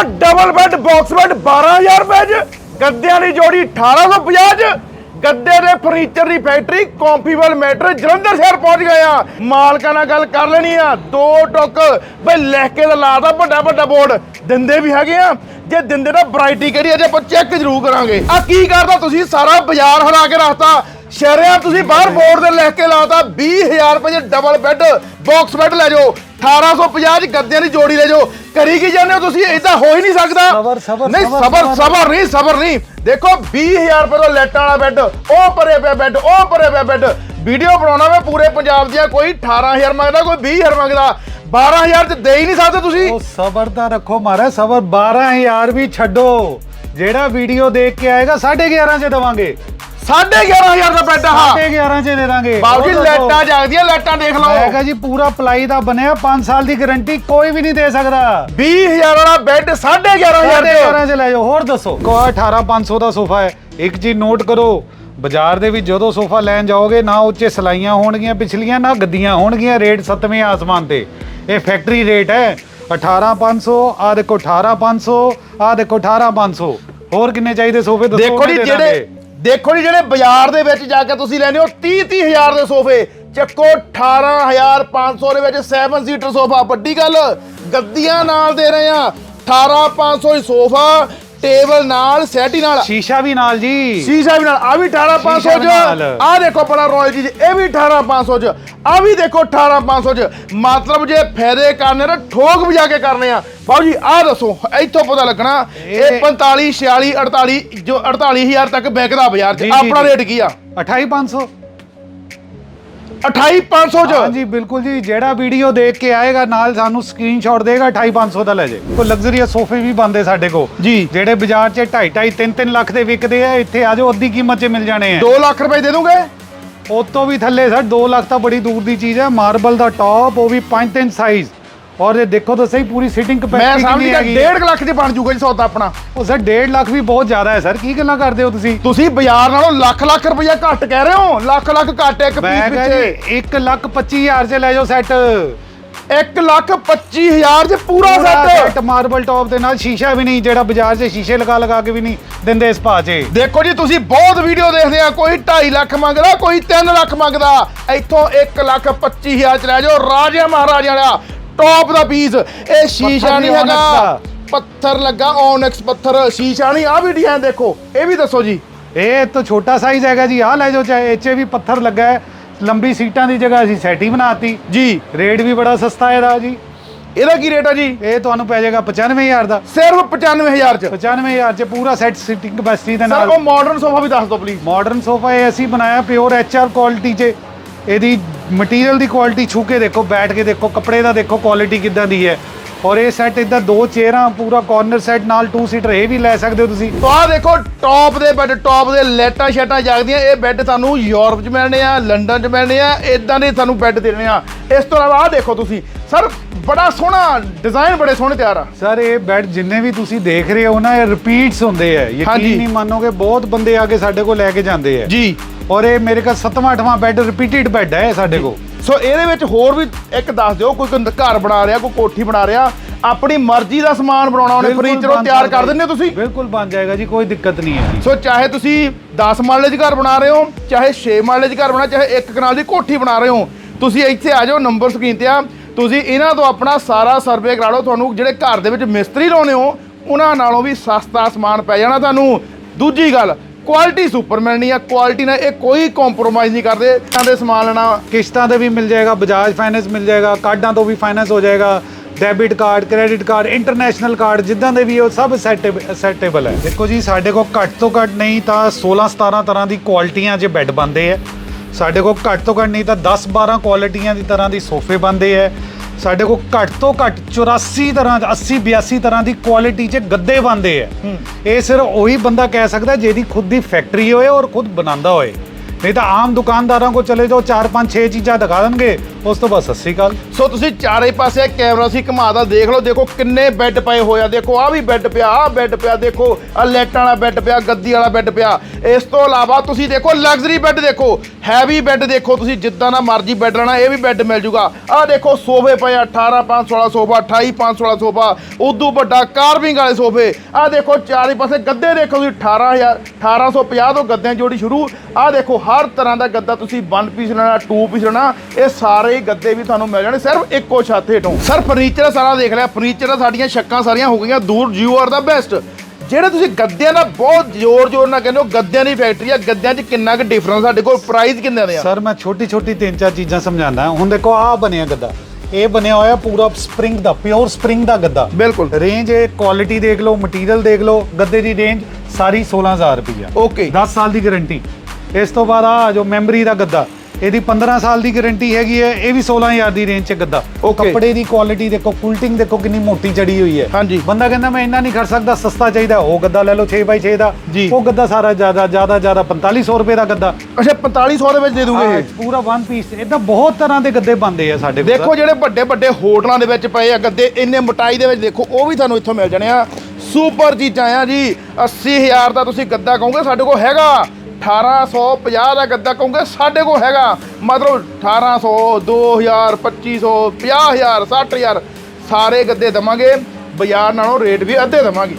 ਉਹ double bed box bed 12000 ਰੁਪਏ ਚ। ਗੱਦਿਆਂ ਦੀ ਜੋੜੀ 1850 ਚ। ਗੱਦੇ ਦੇ ਫਰਨੀਚਰ ਦੀ ਫੈਕਟਰੀ ਕੰਪੀਵਲ ਮੈਟਰ ਜਲੰਧਰ ਸ਼ਹਿਰ ਪਹੁੰਚ ਗਏ ਆ। ਮਾਲਕਾਂ ਨਾਲ ਗੱਲ ਕਰ ਲੈਣੀ ਆ। ਦੋ ਟੁੱਕ। ਬਈ ਲਿਖ ਕੇ ਤਾਂ ਲਾਦਾ ਵੱਡਾ ਵੱਡਾ ਬੋਰਡ ਦਿੰਦੇ ਵੀ ਹੈਗੇ ਆ। ਜੇ ਦਿੰਦੇ ਤਾਂ ਵੈਰਾਈਟੀ ਕਿਹੜੀ ਆ? ਜੇ ਆਪਾਂ ਚੈੱਕ ਜ਼ਰੂਰ ਕਰਾਂਗੇ। ਆ ਕੀ ਕਰਦਾ ਤੁਸੀਂ? ਸਾਰਾ ਬਾਜ਼ਾਰ ਹਰਾ ਕੇ ਰੱਖਤਾ। ਸ਼ਹਿਰਿਆਂ ਤੁਸੀਂ ਬਾਹਰ ਬੋਰਡ ਦੇ ਲਿਖ ਕੇ ਲਾਤਾ। 20000 ਰੁਪਏ ਡਬਲ ਬੈੱਡ ਬਾਕਸ ਬੈੱਡ ਲੈ ਜਾਓ। 1850 ਚ ਗੱਦਿਆਂ ਦੀ ਜੋੜੀ ਲੈ ਜਾਓ। ਕਰੀ ਕੀ ਜਾਂਦੇ ਹੋ ਤੁਸੀਂ? ਇਦਾਂ ਹੋ ਹੀ ਨਹੀਂ ਸਕਦਾ। ਸਬਰ, ਸਬਰ, ਨਹੀਂ ਸਬਰ, ਸਬਰ ਨਹੀਂ ਸਬਰ ਨਹੀਂ। ਦੇਖੋ 20000 ਰੁਪਏ ਦਾ ਲੈਟਾਂ ਵਾਲਾ ਬੈੱਡ ਉਹ ਭਰੇ ਪਿਆ ਬੈੱਡ ਉਹ ਭਰੇ ਪਿਆ ਬੈੱਡ ਵੀਡੀਓ ਬਣਾਉਣਾ ਵੇ ਪੂਰੇ ਪੰਜਾਬ ਦੀਆਂ ਕੋਈ 18000 ਮੰਗਦਾ ਕੋਈ 20000 ਮੰਗਦਾ। 12000 ਚ ਦੇ ਹੀ ਨਹੀਂ ਸਕਦੇ ਤੁਸੀਂ। ਉਹ ਸਬਰ ਤਾਂ ਰੱਖੋ ਮਾਰਾ ਸਬਰ। 12000 ਵੀ ਛੱਡੋ। ਜਿਹੜਾ ਵੀਡੀਓ ਦੇਖ ਕੇ ਆਏਗਾ 11.5 ਚ ਦਵਾਂਗੇ। 11500 ਦਾ ਬੈੱਡ ਆ। 11.5 ਚ ਦੇ ਦਾਂਗੇ। ਬਾਬੂ ਜੀ ਉਹ ਦੱਸੋ। ਲੈਟਾਂ ਜਾਗਦੀਆਂ ਲੈਟਾਂ ਦੇਖ ਮੈਂ ਲਓ ਕਹਾਂ ਜੀ ਪੂਰਾ ਪਲਾਈ ਦਾ ਬਣਿਆ 5 ਸਾਲ ਦੀ ਗਾਰੰਟੀ ਕੋਈ ਵੀ ਨਹੀਂ ਦੇ ਸਕਦਾ। 20000 ਵਾਲਾ ਬੈੱਡ 11500 ਦੇ। 11.5 ਚ ਲੈ ਜਾਓ। ਹੋਰ ਦੱਸੋ? ਕੋ 18500 ਦਾ ਸੋਫਾ ਹੈ। ਇੱਕ ਚੀਜ਼ ਨੋਟ ਕਰੋ ਬਾਜ਼ਾਰ ਦੇ ਵਿੱਚ ਜਦੋਂ ਸੋਫਾ ਲੈਣ ਜਾਓਗੇ ਨਾ ਉੱਚੇ ਸਲਾਈਆਂ ਹੋਣਗੀਆਂ ਪਿਛਲੀਆਂ ਨਾ ਗੱਦੀਆਂ ਹੋਣਗੀਆਂ ਰੇਟ ਸੱਤਵੇਂ ਆਸਮਾਨ ਤੇ। ਇਹ ਫੈਕਟਰੀ ਰੇਟ ਹੈ। 18500 ਆ ਦੇਖੋ 18500 ਆ ਦੇਖੋ 18500 ਹੋਰ ਕਿੰਨੇ ਚਾਹੀਦੇ ਸੋਫੇ? ਦੱਸੋ ਦੇਖੋ ਜੀ ਉਹਨੇ ਦੇ ਜਿਹੜੇ ਦਾਂਗੇ। ਦੇਖੋ ਜੀ, ਜਿਹੜੇ ਬਾਜ਼ਾਰ ਦੇ ਵਿੱਚ ਜਾ ਕੇ ਤੁਸੀਂ ਲੈਣੇ ਹੋ 30 30000 ਦੇ ਸੋਫੇ। ਚੱਕੋ 18500 ਦੇ ਵਿੱਚ 7 ਸੀਟਰ ਸੋਫਾ। ਵੱਡੀ ਗੱਲ, ਗੱਦੀਆਂ ਨਾਲ ਦੇ ਰਹੇ ਆ 18500 ਹੀ ਸੋਫਾ ਟੇਬਲ ਨਾਲ ਸੈਟੀ ਨਾਲ। ਸ਼ੀਸ਼ਾ ਵੀ ਨਾਲ ਜੀ। ਸ਼ੀਸ਼ਾ ਵੀ ਨਾਲ ਆ ਵੀ 18500 ਸ਼ੀਸ਼ਾ ਵੀ ਨਾਲ। ਚ ਆ ਦੇਖੋ ਬੜਾ ਰਾਇਲ ਜੀ ਇਹ ਵੀ 18500 ਚ। ਆ ਵੀ ਦੇਖੋ 18500 ਚ। ਮਤਲਬ ਜੇ ਫਾਇਦੇ ਕਰਨੇ ਤਾਂ ਠੋਕ ਵਜਾ ਕੇ ਕਰਨੇ ਆ। ਬਾਬੂ ਜੀ ਆ ਦੱਸੋ ਇੱਥੋਂ ਪਤਾ ਲੱਗਣਾ ਇਹ ਇਹ- 45 46 48 ਜੋ 48000 ਤੱਕ ਵਿਕਦਾ ਬਾਜ਼ਾਰ 'ਚ। ਆਪਣਾ। ਰੇਟ ਕੀ ਆ? 28500 28500 ਚ। ਹਾਂਜੀ ਬਿਲਕੁਲ ਜੀ। ਜਿਹੜਾ ਵੀਡੀਓ ਦੇਖ ਕੇ ਆਏਗਾ ਨਾਲ ਸਾਨੂੰ ਸਕਰੀਨਸ਼ਾਟ ਦੇਗਾ 28500 ਦਾ ਲੈ ਜੇ। ਕੋ ਲਗਜ਼ਰੀਅਸ ਸੋਫੇ ਵੀ ਬੰਦੇ ਸਾਡੇ ਕੋ ਜੀ। ਜਿਹੜੇ ਬਾਜ਼ਾਰ 'ਚ 2.5 2.5 3 3 ਲੱਖ ਦੇ ਵਿਕਦੇ ਆ ਇੱਥੇ ਆ ਜਾਓ ਅੱਧੀ ਕੀਮਤ 'ਚ ਮਿਲ ਜਾਣੇ ਆ। 2 ਲੱਖ ਰੁਪਏ ਦੇ ਦੂੰਗੇ? ਉਹ ਤੋਂ ਵੀ ਥੱਲੇ ਸਰ 2 ਲੱਖ ਤਾਂ ਬੜੀ ਦੂਰ ਦੀ ਚੀਜ਼ ਹੈ ਮਾਰਬਲ ਦਾ ਟੌਪ ਉਹ ਵੀ 5 3 ਸਾਈਜ਼ ਔਰ ਇਹ ਦੇਖੋ ਤਾਂ ਸਹੀ ਪੂਰੀ ਸਿਟਿੰਗ ਮੈਂ ਕਪੈਸਿਟੀ ਸਮਝ ਕਿੰਨੀ ਗਿਆ ਹੈਗੀ 1.5 ਲੱਖ ਚ ਬਣ ਜੂਗਾ ਜੀ ਸੌਦਾ ਆਪਣਾ। ਉਹ ਸਰ 1.5 ਲੱਖ ਵੀ ਬਹੁਤ ਜ਼ਿਆਦਾ ਹੈ ਸਰ। ਕੀ ਗੱਲਾਂ ਕਰਦੇ ਹੋ ਤੁਸੀਂ? ਤੁਸੀਂ ਬਾਜ਼ਾਰ ਨਾਲੋਂ ਲੱਖ ਲੱਖ ਰੁਪਇਆ ਘੱਟ ਕਹਿ ਰਹੇ ਹੋ? ਲੱਖ ਲੱਖ ਘੱਟ ਇੱਕ ਮੈਂ ਪੀਸ ਪਿੱਛੇ। ਜੀ 1 ਲੱਖ 25000 'ਚ ਲੈ ਜਾਓ ਸੈੱਟ 1 ਲੱਖ 25000 ਚ ਪੂਰਾ ਸੈੱਟ ਸੈੱਟ ਮਾਰਬਲ ਟੌਪ ਦੇ ਨਾਲ ਸ਼ੀਸ਼ਾ ਵੀ ਨਹੀਂ ਜਿਹੜਾ ਬਾਜ਼ਾਰ 'ਚ ਸ਼ੀਸ਼ੇ ਲਗਾ ਲਗਾ ਕੇ ਵੀ ਨਹੀਂ ਦਿੰਦੇ ਇਸ ਭਾਅ 'ਚ। ਦੇਖੋ ਜੀ ਤੁਸੀਂ ਬਹੁਤ ਵੀਡੀਓ ਦੇਖਦੇ ਆ ਕੋਈ 2.5 ਲੱਖ ਮੰਗਦਾ ਕੋਈ 3 ਲੱਖ ਮੰਗਦਾ। ਇੱਥੋਂ 1 ਲੱਖ 25000 ਚ ਲੈ ਜਾਓ ਰਾਜਾ ਮਹਾਰਾਜਾ ਦਾ ਟੌਪ ਦਾ ਪੀਸ ਇਹ ਸ਼ੀਸ਼ਾ ਨਹੀਂ ਹੈਗਾ। ਪੱਥਰ ਲੱਗਾ ਓਨੈਕਸ ਪੱਥਰ। ਸ਼ੀਸ਼ਾ ਨਹੀਂ ਆ ਵੀ ਡਿਜ਼ਾਈਨ ਦੇਖੋ। ਇਹ ਵੀ ਦੱਸੋ ਜੀ। ਇਹ ਤਾਂ ਛੋਟਾ ਸਾਈਜ਼ ਹੈਗਾ ਜੀ। ਆਹ ਲੈ ਜਾਓ ਚਾਹੇ ਇੱਥੇ ਵੀ ਪੱਥਰ ਲੱਗਾ ਹੈ। ਲੰਬੀ ਸੀਟਾਂ ਦੀ ਜਗ੍ਹਾ ਅਸੀਂ ਸੈਟ ਹੀ ਬਣਾਤੀ। ਜੀ। ਰੇਟ ਵੀ ਬੜਾ ਸਸਤਾ ਹੈ ਇਹਦਾ ਜੀ। ਇਹਦਾ ਕੀ ਰੇਟ ਆ ਜੀ? ਇਹ ਤੁਹਾਨੂੰ ਪੈ ਜਾਏਗਾ 95000 ਦਾ। ਸਿਰਫ 95000 ਚ। 95000 ਚ ਪੂਰਾ ਸੈਟ ਸਿਟਿੰਗ ਕਪੈਸਿਟੀ ਦੇ ਸਰ ਨਾਲ। ਉਹ ਮਾਡਰਨ ਸੋਫਾ ਵੀ ਦੱਸ ਦਿਓ ਪਲੀਜ਼ ਮਾਡਰਨ ਸੋਫਾ ਇਹ ਅਸੀਂ ਬਣਾਇਆ ਪਿਓਰ ਐਚਆਰ ਕੁਆਲਿਟੀ 'ਚ। ਇਹਦੀ ਮਟੀਰੀਅਲ ਦੀ ਕੁਆਲਿਟੀ ਛੂ ਕੇ ਦੇਖੋ ਬੈਠ ਕੇ ਦੇਖੋ ਕੱਪੜੇ ਦਾ ਦੇਖੋ ਕੁਆਲਿਟੀ ਕਿੱਦਾਂ ਦੀ ਹੈ। ਔਰ ਇਹ ਸੈੱਟ ਇਦਾਂ ਦੋ ਚੇਅਰਾਂ ਪੂਰਾ ਕਾਰਨਰ ਸੈੱਟ ਨਾਲ 2 ਸੀਟਰ ਇਹ ਵੀ ਲੈ ਸਕਦੇ ਹੋ ਤੁਸੀਂ। ਤਾਂ ਆਹ ਦੇਖੋ ਟੌਪ ਦੇ ਬੈੱਡ ਟੌਪ ਦੇ ਲੈਟਾਂ ਸ਼ੈਟਾਂ ਜਗਦੀਆਂ। ਇਹ ਬੈੱਡ ਤੁਹਾਨੂੰ ਯੂਰਪ 'ਚ ਮਿਲਣੇ ਆ ਲੰਡਨ 'ਚ ਮਿਲਣੇ ਆ ਇਦਾਂ ਦੇ ਤੁਹਾਨੂੰ ਬੈੱਡ ਦੇਣੇ ਆ। ਇਸ ਤੋਂ ਇਲਾਵਾ ਆਹ ਦੇਖੋ ਤੁਸੀਂ ਸਰ ਬੜਾ ਸੋਹਣਾ ਡਿਜ਼ਾਈਨ ਬੜੇ ਸੋਹਣੇ ਤਿਆਰ ਆ। ਸਰ ਇਹ ਬੈੱਡ ਜਿੰਨੇ ਵੀ ਤੁਸੀਂ ਦੇਖ ਰਹੇ ਹੋ ਨਾ ਇਹ ਰਿਪੀਟਸ ਹੁੰਦੇ ਆ। ਯਕੀਨ ਨਹੀਂ ਮੰਨੋਗੇ ਬਹੁਤ ਬੰਦੇ ਆ ਕੇ ਸਾਡੇ ਕੋਲ ਲੈ ਕੇ ਜਾਂਦੇ ਆ। ਜੀ। ਔਰ ਇਹ ਮੇਰੇ ਕੋਲ 7ਵਾਂ 8ਵਾਂ ਬੈੱਡ ਰਿਪੀਟਡ ਬੈੱਡ ਹੈ ਇਹ ਸਾਡੇ ਕੋਲ। ਸੋ ਇਹਦੇ ਵਿੱਚ ਹੋਰ ਵੀ ਇੱਕ ਦੱਸ ਦਿਓ ਕੋਈ ਕੋਈ ਘਰ ਬਣਾ ਰਿਹਾ ਕੋਈ ਕੋਠੀ ਬਣਾ ਰਿਹਾ ਆਪਣੀ ਮਰਜ਼ੀ ਦਾ ਸਮਾਨ ਬਣਾਉਣਾ ਉਹਨੇ ਬਿਲਕੁਲ ਫਰਨੀਚਰ ਉਹ ਬਣ ਤਿਆਰ ਕਰ ਦਿੰਦੇ ਹੋ ਤੁਸੀਂ? ਬਿਲਕੁਲ ਬਣ ਜਾਏਗਾ ਜੀ ਕੋਈ ਦਿੱਕਤ ਨਹੀਂ ਹੈ ਜੀ। ਸੋ ਚਾਹੇ ਤੁਸੀਂ 10 ਮਾਲੇ 'ਚ ਘਰ ਬਣਾ ਰਹੇ ਹੋ ਚਾਹੇ 6 ਮਾਲੇ 'ਚ ਘਰ ਬਣਾ ਚਾਹੇ ਇੱਕ ਕਨਾਲ ਦੀ ਕੋਠੀ ਬਣਾ ਰਹੇ ਹੋ ਤੁਸੀਂ ਇੱਥੇ ਆ ਜਾਓ ਨੰਬਰ ਸਕਰੀਨ ਤੇ ਆ। ਤੁਸੀਂ ਇਹਨਾਂ ਤੋਂ ਆਪਣਾ ਸਾਰਾ ਸਰਵੇ ਕਰਾ ਲਓ ਤੁਹਾਨੂੰ ਜਿਹੜੇ ਘਰ ਦੇ ਵਿੱਚ ਮਿਸਤਰੀ ਲਾਉਣੇ ਹੋ ਉਹਨਾਂ ਨਾਲੋਂ ਵੀ ਸਸਤਾ ਸਮਾਨ ਪੈ ਜਾਣਾ ਤੁਹਾਨੂੰ। ਦੂਜੀ ਗੱਲ ਕੁਆਲਿਟੀ ਸੁਪਰ ਮਿਲਣੀ ਆ ਕੁਆਲਿਟੀ ਨਾਲ ਇਹ ਕੋਈ ਕੰਪਰੋਮਾਈਜ਼ ਨਹੀਂ ਕਰਦੇ। ਇਹਨਾਂ ਦੇ ਸਮਾਨ ਲੈਣਾ ਕਿਸ਼ਤਾਂ ਤੇ ਵੀ ਮਿਲ ਜਾਏਗਾ, ਬਜਾਜ ਫਾਈਨੈਂਸ ਮਿਲ ਜਾਏਗਾ, ਕਾਰਡਾਂ ਤੋਂ ਵੀ ਫਾਈਨੈਂਸ ਹੋ ਜਾਏਗਾ debit card credit card international card ਜਿੱਦਾਂ ਦੇ ਵੀ ਉਹ ਸਭ ਸੈਟੇਬਲ ਹੈ। ਦੇਖੋ ਜੀ, ਸਾਡੇ ਕੋਲ ਘੱਟ ਤੋਂ ਘੱਟ ਨਹੀਂ ਤਾਂ 16 17 ਤਰ੍ਹਾਂ ਦੀ ਕੁਆਲਿਟੀਆਂ 'ਚ ਬੈੱਡ ਬੰਦੇ ਆ ਸਾਡੇ ਕੋਲ ਘੱਟ ਤੋਂ ਘੱਟ ਨਹੀਂ ਤਾਂ 10 12 ਕੁਆਲਿਟੀਆਂ ਦੀ ਤਰ੍ਹਾਂ ਦੀ ਸੋਫੇ ਬੰਦੇ ਆ ਸਾਡੇ ਕੋਲ ਘੱਟ ਤੋਂ ਘੱਟ 84 ਤਰ੍ਹਾਂ 80 82 ਤਰ੍ਹਾਂ ਦੀ ਕੁਆਲਿਟੀ 'ਚ ਗੱਦੇ ਬੰਦੇ ਆ। ਇਹ ਸਿਰਫ ਉਹੀ ਬੰਦਾ ਕਹਿ ਸਕਦਾ ਜਿਹਦੀ ਖੁਦ ਦੀ ਫੈਕਟਰੀ ਹੋਏ ਔਰ ਖੁਦ ਬਣਾਉਂਦਾ ਹੋਏ। ਨਹੀਂ ਤਾਂ ਆਮ ਦੁਕਾਨਦਾਰਾਂ ਕੋ ਚਲੇ ਜਾਓ 4 5 6 ਚੀਜ਼ਾਂ ਦਿਖਾ ਦੇਣਗੇ। ਉਸ ਤੋਂ ਬਾਅਦ ਸਤਿ ਸ੍ਰੀ ਅਕਾਲ। ਸੋ ਤੁਸੀਂ ਚਾਰੇ ਪਾਸੇ ਕੈਮਰਾ ਸੀ ਘੁਮਾਦਾ ਦੇਖ ਲਓ, ਦੇਖੋ ਕਿੰਨੇ ਬੈੱਡ ਪਏ ਹੋਏ ਆ, ਦੇਖੋ ਆ ਵੀ ਬੈੱਡ ਪਿਆ ਆ ਬੈੱਡ ਪਿਆ, ਦੇਖੋ ਆ ਲੈਟਾਂ ਵਾਲਾ ਬੈੱਡ ਪਿਆ, ਗੱਦੀ ਵਾਲਾ ਬੈੱਡ ਪਿਆ। ਇਸ ਤੋਂ ਇਲਾਵਾ ਤੁਸੀਂ ਦੇਖੋ ਲਗਜ਼ਰੀ ਬੈੱਡ ਦੇਖੋ ਹੈਵੀ ਬੈੱਡ ਦੇਖੋ, ਤੁਸੀਂ ਜਿੱਦਾਂ ਦਾ ਮਰਜ਼ੀ ਬੈੱਡ ਲੈਣਾ, ਇਹ ਵੀ ਬੈੱਡ ਮਿਲ ਜੂਗਾ। ਆ ਦੇਖੋ ਸੋਫੇ ਪਏ ਆ 18 516 ਸੋਫਾ 28 516 ਸੋਫਾ, ਉਦੋਂ ਵੱਡਾ ਕਾਰਵਿੰਗ ਵਾਲੇ ਸੋਫੇ। ਆ ਦੇਖੋ ਚਾਰੇ ਪਾਸੇ ਗੱਦੇ ਦੇਖੋ ਤੁਸੀਂ 18000 1850 ਤੋਂ ਗੱਦਿਆਂ ਜੋੜੀ ਸ਼ੁਰੂ। ਆ ਦੇਖੋ ਹਰ ਤਰ੍ਹਾਂ ਦਾ ਗੱਦਾ ਤੁਸੀਂ 1 ਪੀਸ ਲੈਣਾ 2 ਪੀਸ ਲੈਣਾ, ਇਹ ਸਾਰੇ ਹੀ ਗੱਦੇ ਵੀ ਤੁਹਾਨੂੰ ਮਿਲ ਜਾਣੇ ਸਿਰਫ ਇੱਕੋ ਛੱਤ ਹੇਠੋਂ। ਸਰ ਫਰਨੀਚਰ ਸਾਰਾ ਦੇਖ ਲਿਆ ਫਰਨੀਚਰ ਸਾਡੀਆਂ ਸ਼ੱਕਾਂ ਸਾਰੀਆਂ ਹੋ ਗਈਆਂ ਦੂਰ ਯੂ ਆਰ ਦਾ ਬੈਸਟ ਜਿਹੜੇ ਤੁਸੀਂ ਗੱਦਿਆਂ ਦਾ ਬਹੁਤ ਜ਼ੋਰ ਜ਼ੋਰ ਨਾਲ ਕਹਿੰਦੇ ਹੋ ਗੱਦਿਆਂ ਦੀ ਫੈਕਟਰੀ ਆ ਗੱਦਿਆਂ 'ਚ ਕਿੰਨਾ ਕੁ ਡਿਫਰੈਂਸ ਸਾਡੇ ਕੋਲ ਪ੍ਰਾਈਸ ਕਿੰਨੇ ਦੇ ਆ? ਸਰ ਮੈਂ ਛੋਟੀ ਛੋਟੀ ਤਿੰਨ ਚਾਰ ਚੀਜ਼ਾਂ ਸਮਝਾਉਂਦਾ। ਹੁਣ ਦੇਖੋ ਆਹ ਬਣਿਆ ਗੱਦਾ। ਇਹ ਬਣਿਆ ਹੋਇਆ ਪੂਰਾ ਸਪ੍ਰਿੰਗ ਦਾ ਪਿਓਰ ਸਪ੍ਰਿੰਗ ਦਾ ਗੱਦਾ। ਬਿਲਕੁਲ। ਰੇਂਜ ਇਹ ਕੁਆਲਿਟੀ ਦੇਖ ਲਓ ਮਟੀਰੀਅਲ ਦੇਖ ਲਓ ਗੱਦੇ ਦੀ ਰੇਂਜ ਸਾਰੀ 16000 ਰੁਪਈਆ। ਓਕੇ 10 ਸਾਲ ਦੀ ਗਾਰੰਟੀ ਇਸ ਤੋਂ ਬਾਅਦ ਆ ਜੋ ਮੈਮਰੀ ਦਾ ਗੱਦਾ। ਇਹਦੀ 15 ਸਾਲ ਦੀ ਗਾਰੰਟੀ ਹੈਗੀ ਹੈ ਇਹ ਵੀ 16000 ਦੀ ਰੇਂਜ 'ਚ ਗੱਦਾ। Okay. ਕੱਪੜੇ ਦੀ ਕੁਆਲਿਟੀ ਦੇਖੋ ਕੁਲਟਿੰਗ ਦੇਖੋ ਕਿੰਨੀ ਮੋਟੀ ਚੜੀ ਹੋਈ ਹੈ। ਹਾਂਜੀ। ਬੰਦਾ ਕਹਿੰਦਾ ਮੈਂ ਇੰਨਾ ਨਹੀਂ ਖਰਚ ਸਕਦਾ ਸਸਤਾ ਚਾਹੀਦਾ ਉਹ ਗੱਦਾ ਲੈ ਲਓ 6x6 ਦਾ। ਜੀ। ਉਹ ਗੱਦਾ ਸਾਰਾ ਜ਼ਿਆਦਾ ਜ਼ਿਆਦਾ ਜ਼ਿਆਦਾ 4500 ਰੁਪਏ ਦਾ ਗੱਦਾ। ਅੱਛਾ 4500 ਦੇ ਵਿੱਚ ਦੇ ਦੂਗੇ ਇਹ? ਪੂਰਾ ਵਨ ਪੀਸ ਇਦਾਂ ਬਹੁਤ ਤਰ੍ਹਾਂ ਦੇ ਗੱਦੇ ਬਣਦੇ ਆ ਸਾਡੇ ਕੋਲ ਦੇਖੋ ਜਿਹੜੇ ਵੱਡੇ ਵੱਡੇ ਹੋਟਲਾਂ ਦੇ ਵਿੱਚ ਪਏ ਆ ਗੱਦੇ ਇੰਨੇ ਮੋਟਾਈ ਦੇ ਵਿੱਚ ਦੇਖੋ ਉਹ ਵੀ ਤੁਹਾਨੂੰ ਇੱਥੋਂ ਮਿਲ ਜਾਣੇ ਆ। ਸੁਪਰ ਚੀਜ਼ਾਂ ਆ ਜੀ। 80000 ਦਾ ਤੁਸੀਂ ਗੱਦਾ ਕਹੋਗੇ ਸਾਡੇ ਕੋਲ ਹੈਗਾ। 1850 ਦਾ ਗੱਦਾ ਕਹੋਗੇ, ਸਾਡੇ ਕੋਲ ਹੈਗਾ, ਮਤਲਬ 1800 2000 2500 50000 60000 ਸਾਰੇ ਗੱਦੇ ਦਵਾਂਗੇ, ਬਾਜ਼ਾਰ ਨਾਲੋਂ ਰੇਟ ਵੀ ਅੱਧੇ ਦਵਾਂਗੇ।